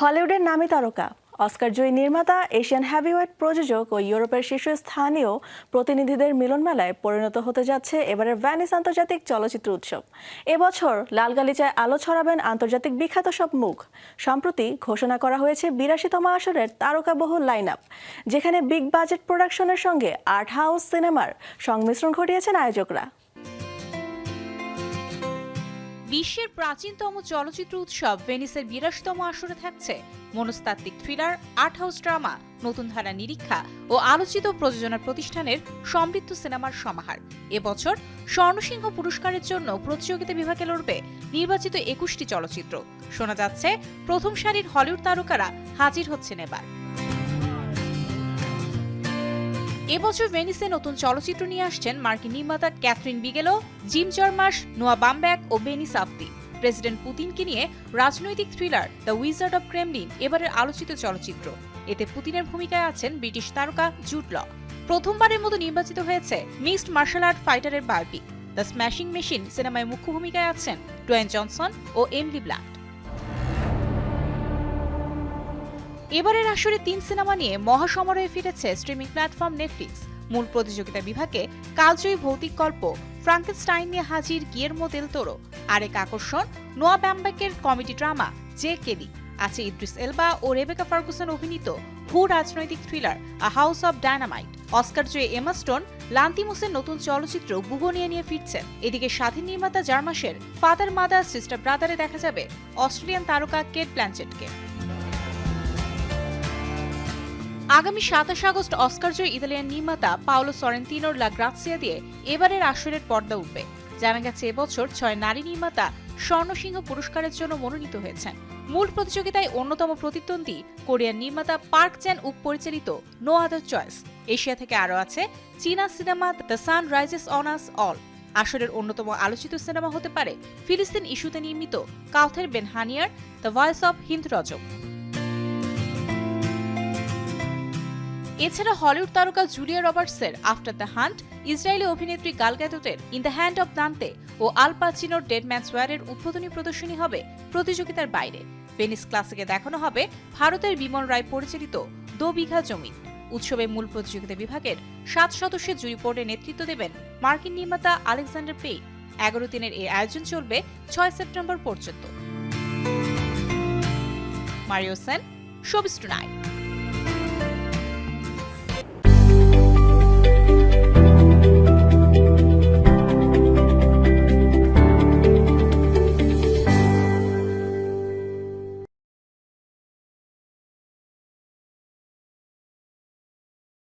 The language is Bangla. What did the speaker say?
হলিউডের নামী তারকা, অস্কার জয়ী নির্মাতা, এশিয়ান হ্যাভিওয়েট প্রযোজক ও ইউরোপের শীর্ষস্থানীয় প্রতিনিধিদের মিলনমেলায় পরিণত হতে যাচ্ছে এবারের ভ্যানিস আন্তর্জাতিক চলচ্চিত্র উৎসব। এবছর লাল গালিচায় আলো ছড়াবেন আন্তর্জাতিক বিখ্যাত সব মুখ। সম্প্রতি ঘোষণা করা হয়েছে বিরাশিতম আসরের তারকাবহুল লাইন আপ যেখানে বিগ বাজেট প্রোডাকশনের সঙ্গে আর্ট হাউস সিনেমার সংমিশ্রণ ঘটিয়েছেন আয়োজকরা। বিশ্বের প্রাচীনতম চলচ্চিত্র উৎসব ভেনিসের বিরাশতম আসরে থাকছে। মনস্তাত্ত্বিক থ্রিলার আর্ট হাউস ড্রামা, নতুন ধারা নিরীক্ষা ও আলোচিত প্রযোজনা প্রতিষ্ঠানের সমৃদ্ধ সিনেমার সমাহার। এবছর স্বর্ণসিংহ পুরস্কারের জন্য প্রতিযোগিতা বিভাগে লড়বে নির্বাচিত একুশটি চলচ্চিত্র। শোনা যাচ্ছে, প্রথম সারির হলিউড তারকারা হাজির হচ্ছেন এবার। এবছর ভেনিসে নতুন চলচ্চিত্র নিয়ে আসছেন মার্কিন নির্মাতা Kathryn Bigelow, Jim Jarmusch Noah Baumbach ও বেনি সাফতি। প্রেসিডেন্ট পুতিনকে নিয়ে রাজনৈতিক thriller the wizard of Kremlin এবারের আলোচিত চলচ্চিত্র। এতে পুতিনের ভূমিকায় আছেন ব্রিটিশ তারকা জুট ল। প্রথমবারের মতো নির্বাচিত হয়েছে মিক্সড মার্শাল আর্ট ফাইটারের বার্বি দ্য স্ম্যাশিং মেশিন সিনেমায় মুখ্য ভূমিকায় আছেন ডোয়েন জনসন ও এমলি ব্ল্যাক। এবারের আসরে তিন সিনেমা নিয়ে মহাসমারোহে ফিরেছে স্ট্রিমিং প্ল্যাটফর্ম নেটফ্লিক্স মূল প্রতিযোগিতা বিভাগে কালজয়ী ভৌতিক গল্প ফ্রাঙ্কেনস্টাইন নিয়ে হাজির গিয়েরমো দেল তোরো। আরেক আকর্ষণ, নোয়া ব্যামব্যাকের কমেডি ড্রামা জে কেলি আছে ইদ্রিস এলবা ও রেবেকা ফার্গুসন অভিনীত ভূ রাজনৈতিক thriller a house of dynamite Oscar Joyee Emma Stone লান্তিমুসের নতুন চলচ্চিত্র বুগোনিয়া নিয়ে ফিরছেন এদিকে স্বাধীন নির্মাতা জার্মাসের ফাদার মাদার সিস্টার ব্রাদারে দেখা যাবে অস্ট্রেলিয়ান তারকা কেট প্ল্যানচেটকে আগামী সাতাশ আগস্ট অস্কারজয়ী ইতালিয়ান নির্মাতা পাওলো সরেন্তিনোর লা গ্রাসিয়া দিয়ে এবারের আসরের পর্দা উঠবে। জানা গেছে, এবছর ছয় নারী নির্মাতা স্বর্ণসিংহ পুরস্কারের জন্য মনোনীত হয়েছেন। মূল প্রতিযোগিতায় অন্যতম প্রতিদ্বন্দ্বী কোরিয়ান নির্মাতা পার্ক চ্যান উপ পরিচালিত নো আদার চয়েস। এশিয়া থেকে আরও আছে চীনা cinema the sun rises on us all. আসরের অন্যতম আলোচিত সিনেমা হতে পারে ফিলিস্তিন ইস্যুতে নির্মিত কাউথের Ben হানিয়ার the voice of Hind Rajab. এছাড়া হলিউড তারকা জুলিয়া রবার্টসের আফটার দ্য হান্ট, ইসরায়েলি অভিনেত্রী Gal গ্যাদোটের in the hand of Dante O Al পাচিনোর ডেড ম্যান সোয়ারের উদ্বোধনী প্রদর্শনী হবে প্রতিযোগিতার বাইরে। ভেনিস ক্লাসিকে দেখানো হবে ভারতের বিমল রায় পরিচালিত দো বিঘা জমি। উৎসবে মূল প্রতিযোগিতা বিভাগের সাত সদস্যের জুরি বোর্ডে নেতৃত্ব দেবেন মার্কিন নির্মাতা আলেকজান্ডার পে। এগারো দিনের এই আয়োজন চলবে ছয় সেপ্টেম্বর পর্যন্ত। Mario Sen, showbiz tonight.